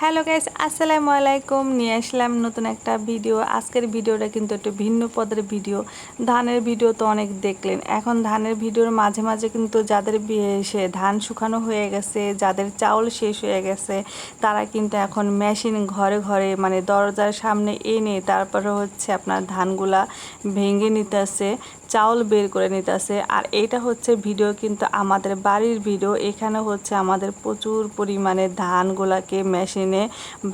Hello guys, আসসালামু আলাইকুম। নিয়ে আসলাম নতুন একটা ভিডিও। আজকের ভিডিওটা কিন্তু একটু ভিন্ন পদের ভিডিও। ধানের ভিডিও তো অনেক দেখলেন। এখন ধানের ভিডিওর মাঝে মাঝে কিন্তু যাদের সে ধান শুকানো হয়ে গেছে, যাদের চাউল শেষ হয়ে গেছে, তারা কিন্তু এখন মেশিন ঘরে ঘরে মানে দরজার সামনে এনে তারপরে হচ্ছে আপনার ধানগুলা ভেঙে নিতেছে, চাউল বের করে নিতেছে। আর এটা হচ্ছে ভিডিও কিন্তু আমাদের বাড়ির ভিডিও। এখানে হচ্ছে আমাদের প্রচুর পরিমাণে ধানগুলাকে মেশিনে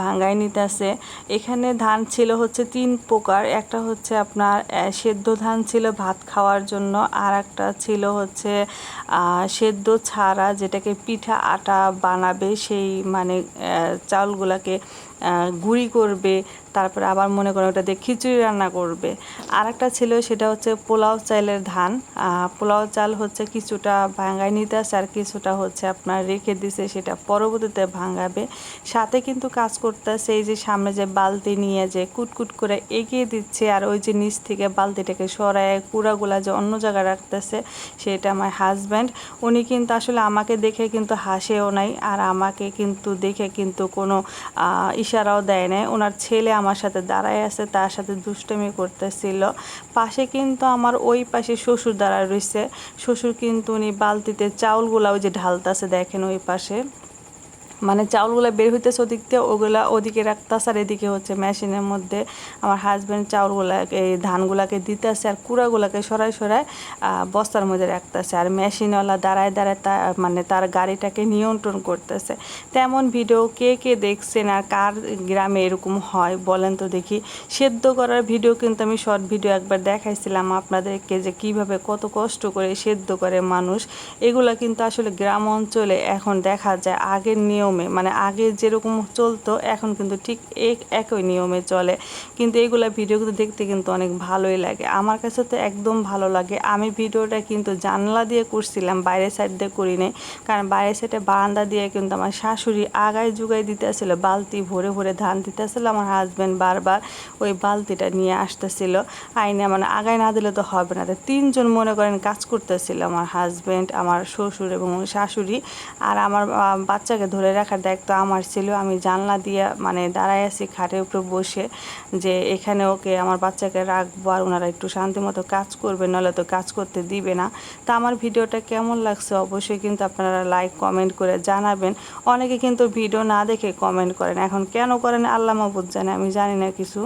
ভাঙাই নিতেছে। এখানে ধান ছিল হচ্ছে তিন প্রকার। একটা হচ্ছে আপনার সেদ্ধ ধান ছিল ভাত খাওয়ার জন্য, আর একটা ছিল হচ্ছে সেদ্ধ ছাড়া যেটাকে পিঠা আটা বানাবে সেই মানে চাউলগুলাকে গুঁড়ি করবে, তারপরে আবার মনে করেন ওটা দিয়ে খিচুড়ি রান্না করবে। আর একটা ছিল সেটা হচ্ছে পোলাও চালের ধান। পোলাও চাল হচ্ছে কিছুটা ভাঙায় নিতে আসে আর কিছুটা হচ্ছে আপনার রেখে দিছে, সেটা পরবর্তীতে ভাঙাবে সাথে কিন্তু কাজ করতেছে এই যে সামনে যে বালতি নিয়ে যে কুটকুট করে এগিয়ে দিচ্ছে আর ওই যে নিচ থেকে বালতিটাকে সরায় কুড়াগুলা যে অন্য জায়গায় রাখতেছে, সেটা আমার হাজব্যান্ড উনি কিন্তু আসলে আমাকে দেখে কিন্তু হাসেও নাই আর আমাকে কিন্তু দেখে কিন্তু কোনো ইশারাও দেয় নাই। ওনার ছেলে আমার সাথে দাঁড়ায় আছে, তার সাথে দুষ্টমি করতেছিল। পাশে কিন্তু আমার ওই পাশে শ্বশুর দাঁড়ায় রয়েছে শ্বশুর কিন্তু উনি বালতিতে চাউলগুলা ওই যে ঢালতাছে, দেখেন ওই পাশে। মানে চাউলগুলো বের হইতেছে ওদিক দিয়ে, ওগুলা ওদিকে রাখতেছে আর এদিকে হচ্ছে মেশিনের মধ্যে আমার হাজব্যান্ড চাউলগুলাকে, এই ধানগুলাকে দিতেছে আর কুড়াগুলাকে সরাই সরাই বস্তার মধ্যে রাখতেছে আর মেশিনওয়ালা দাঁড়ায় দাঁড়ায় তা মানে তার গাড়িটাকে নিয়ন্ত্রণ করতেছে। তেমন ভিডিও কে কে দেখছেন আর কার গ্রামে এরকম হয় বলেন তো দেখি। সেদ্ধ করার ভিডিও কিন্তু আমি শর্ট ভিডিও একবার দেখাইছিলাম আপনাদেরকে যে কীভাবে কত কষ্ট করে সেদ্ধ করে মানুষ। এগুলা কিন্তু আসলে গ্রাম অঞ্চলে এখন দেখা যায় আগের নিয়মে মানে আগে যেরকম চলতো, এখন কিন্তু ঠিক এক- একই নিয়মে চলে। কিন্তু এইগুলা ভিডিও কিন্তু দেখতে কিন্তু অনেক ভালোই লাগে। আমার কাছে তো একদম ভালো লাগে। আমি ভিডিওটা কিন্তু জানলা দিয়ে করছিলাম বাইরের সাইড দিয়ে করি নাই কারণ বাইরের সাইডে বারান্দা দিয়ে কিন্তু আমার শাশুড়ি আগায় জুগাই দিতেছিল, বালতি ভরে ভরে ধান দিতেছিল, আমার হাজব্যান্ড বারবার ওই বালতিটা নিয়ে আসতেছিল। আইনে মানে আগায় না দিলে তো হবে না। তিনজন মনে করেন কাজ করতেছিল আমার হাজব্যান্ড আমার শ্বশুর এবং শাশুড়ি। আর আমার বাচ্চাকে ধরে রাখার দায়িত্ব আমার ছিল। আমি জানলা দিয়ে মানে দাঁড়ায় আছি খাটের উপরে বসে যে এখানে ওকে আমার বাচ্চাকে রাখব আর ওনারা একটু শান্তি মতো কাজ করবে নাহলে তো কাজ করতে দিবে না। তা আমার ভিডিওটা কেমন লাগছে অবশ্যই কিন্তু আপনারা লাইক কমেন্ট করে জানাবেন। অনেকে কিন্তু ভিডিও না দেখে কমেন্ট করেন। এখন কেন করেন আল্লাহ মাহবুদ জানে, আমি জানি না কিছু।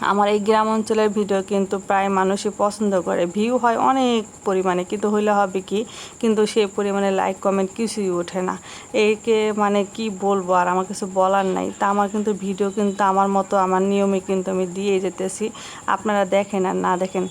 আমার এই গ্রাম অঞ্চলের ভিডিও কিন্তু প্রায় মানুষই পছন্দ করে। ভিউ হয় অনেক পরিমাণে, কিন্তু হইলে হবে কি? কিন্তু সেই পরিমাণে লাইক কমেন্ট কিছুই ওঠে না। একে মানে কি বলব? আর আমার কিছু বলার নাই। তা আমার কিন্তু ভিডিও কিন্তু আমার মতো, আমার নিয়মে কিন্তু আমি দিয়ে যেতেছি। আপনারা দেখেন আর না দেখেন।